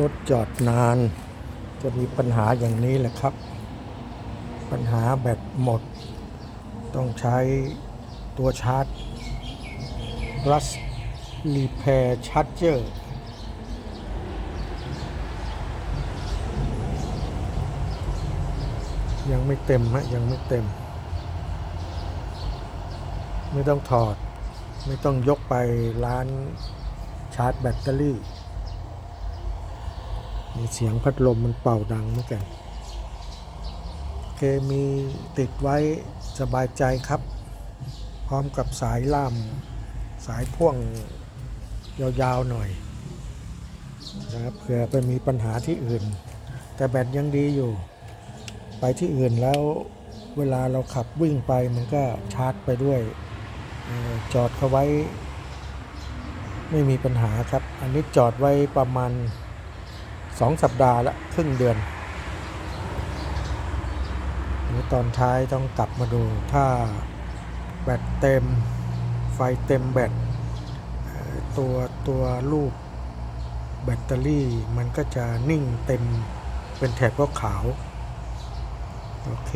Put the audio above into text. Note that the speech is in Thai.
รถจอดนาน จะมีปัญหาอย่างนี้แหละครับ ปัญหาแบตหมด ต้องใช้ตัวชาร์จ Plus Repair Charger ยังไม่เต็มฮะยังไม่เต็ม ไม่ต้องถอด ไม่ต้องยกไปร้านชาร์จแบตเตอรี่ มีเสียงพัดลมมันเป่าดังเหมือนกันโอเคมีติดไว้สบายใจครับ พร้อมกับสายล่าม สายพ่วงยาวๆหน่อยนะครับเผื่อไปมีปัญหาที่อื่น แต่แบตยังดีอยู่ ไปที่อื่นแล้วเวลาเราขับวิ่งไปมันก็ชาร์จไปด้วย จอดเขาไว้ ไม่มีปัญหาครับ อันนี้จอดไว้ประมาณ สองสัปดาห์ละครึ่งเดือนหรือตอนท้ายต้องกลับมาดูถ้าแบตเต็มไฟเต็มแบตตัวตัวรูปแบตเตอรี่มันก็จะนิ่งเต็มเป็นแถบก็ขาว โอเค